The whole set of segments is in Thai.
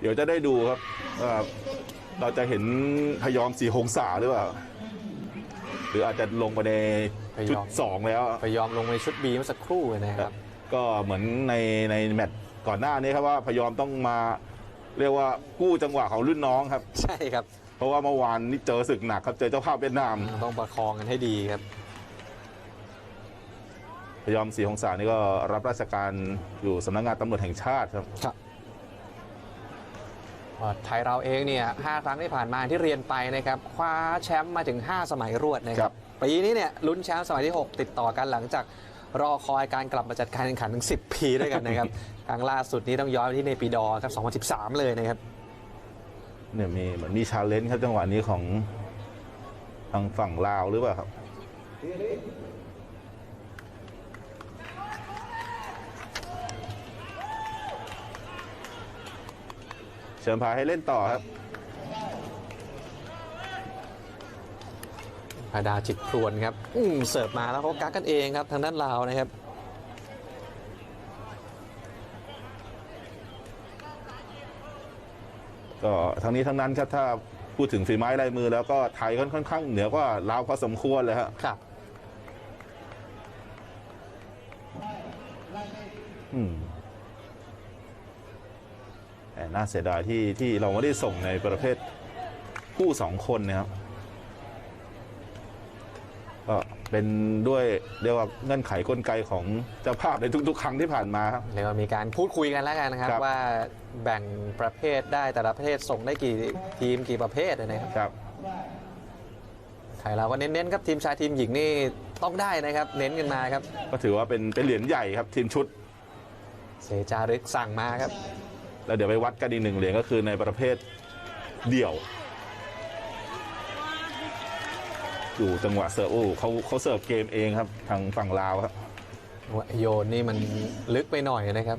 เดี๋ยวจะได้ดูครับว่าเราจะเห็นพยอมสีหงสาหรือเปล่า หรืออาจจะลงไปในชุดสองแล้วไปยอมลงในชุดบีเมื่อสักครู่นะครับ ก็เหมือนในในแมตช์ก่อนหน้านี้ครับว่าพยอมต้องมาเรียกว่ากู้จังหวะของรุ่นน้องครับ ใช่ครับ เพราะว่าเมื่อวานนี่เจอศึกหนักครับเจอเจ้าภาพเวียดนาม ต้องประคองกันให้ดีครับพยอมสีหงสานี่ก็รับราชการอยู่สำนักงานตำรวจแห่งชาติครับครับ ไทยเราเองเนี่ยห้าครั้งที่ผ่านมาที่เรียนไปนะครับคว้าแชมป์มาถึง 5 สมัยรวดนะคครัรับบปีนี้เนี่ยลุ้นแชมป์สมัยที่ 6 ติดต่อกันหลังจากรอคอยการกลับมาจัดการแข่งขันถึง 10 ปีด้วยกันนะครับ ครั้งล่าสุดนี้ต้องย้อนไปที่ในปีดอครับ 2013 เลยนะครับเนี่ยมีเหมือนมีชาเลนจ์ครับจังหวะนี้ของทางฝั่งลาวหรือเปล่าครับ เชิญพาให้เล่นต่อครับพาดาจิตพรวนครับ อืมเสิร์ฟมาแล้วเขากักกันเองครับ ทางด้านลาวนะครับ ก็ทั้งนี้ทั้งนั้นครับถ้าพูดถึงฝีไม้ลายมือ แล้วก็ไทยค่อนข้างเหนือกว่าลาวพอสมควรเลยครับครับอืมแต่ น่าเสียดายที่ที่เราไม่ได้ส่งในประเภทคู่สองคนนะครับก็เป็นด้วยเรียกว่าเงื่อนไขกลไกของเจ้าภาพในทุก ๆ ครั้งที่ผ่านมาครับเรียกว่ามีการพูดคุยกันแล้วกันนะครับครับ ว่าแบ่งประเภทได้แต่ละประเภทส่งได้กี่ทีมกี่ประเภทนะครับครับไทยเราก็เน้นๆครับทีมชายทีมหญิงนี่ต้องได้นะครับ เน้นกันมาครับ ก็ถือว่าเป็นเป็นเหรียญใหญ่ครับทีมชุด เสจารึกสั่งมาครับ แล้วเดี๋ยวไปวัดกันอีกหนึ่งเหรียญก็คือในประเภทเดี่ยว อยู่จังหวะเสิร์ฟโอ้เขาเขาเสิร์ฟเกมเองครับ ทางฝั่งลาวครับโยนนี่มันลึกไปหน่อยนะครับ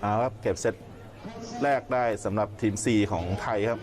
เอาครับเก็บเซตแรกได้สำหรับทีม C ของไทยครับ